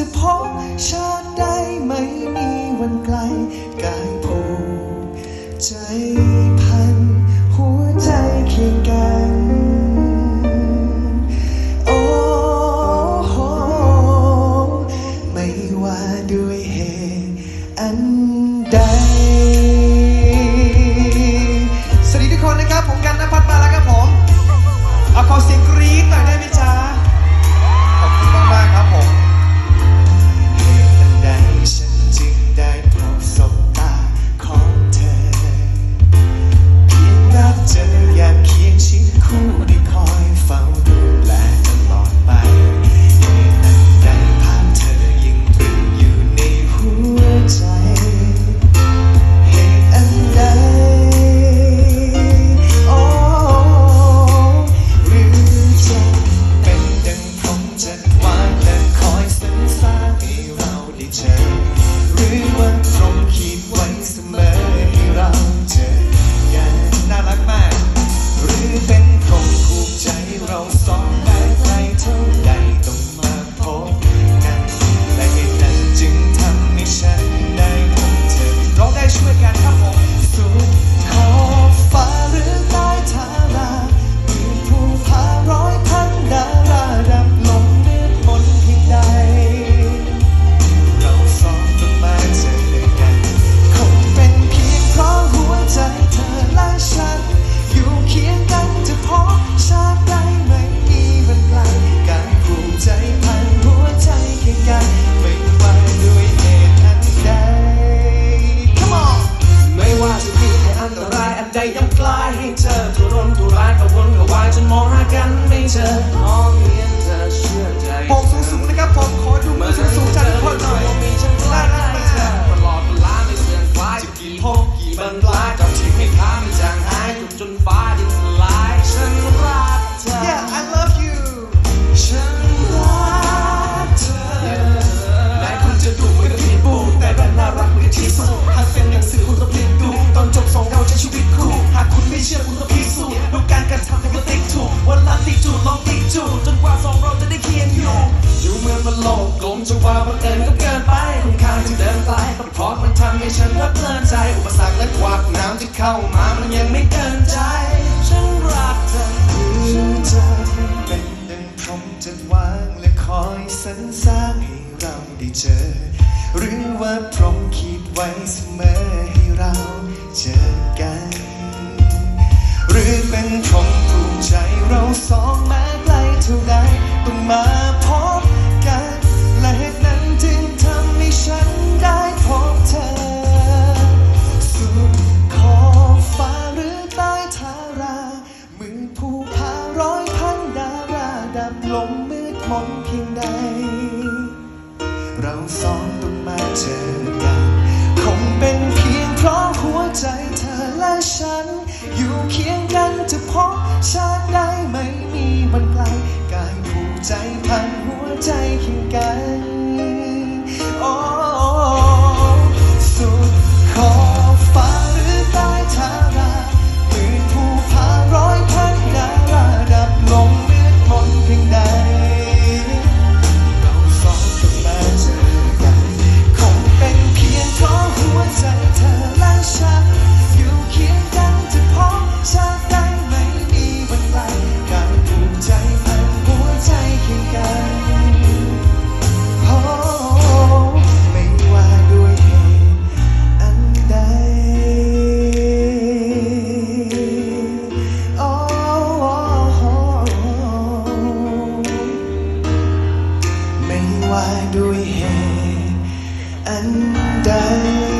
จะพบชาติใดไม่มีวันไกลกาผูกใจพัน หัวใจเคียงกันโอ้โหไม่ว่าด้วยเหตุอัน não só later on โลกกลมจะว่าบังเอิญก็เกินไปคุณค่าที่เดินไปแต่เพราะมันทำให้ฉันรับเพลินใจ อุปสรรคและขวากน้ำที่เข้ามามันยังไม่เกินใจ ฉันรักเธอรือเธอเป็นดังพรมจะวางและคอยสรรสร้างให้เราได้เจอ หรือว่าพร้อมคิดไว้เสมอให้เราเจอกัน หรือเป็นของภูกใจเรา พ้นเพียงใด เราสองต้องมาเจอกัน คงเป็นเพียงเพราะหัวใจเธอและฉัน อยู่เคียงกันจะพบชาติได้ไม่มีวันไกลกายผูกใจพันหัวใจ why do we hate and die?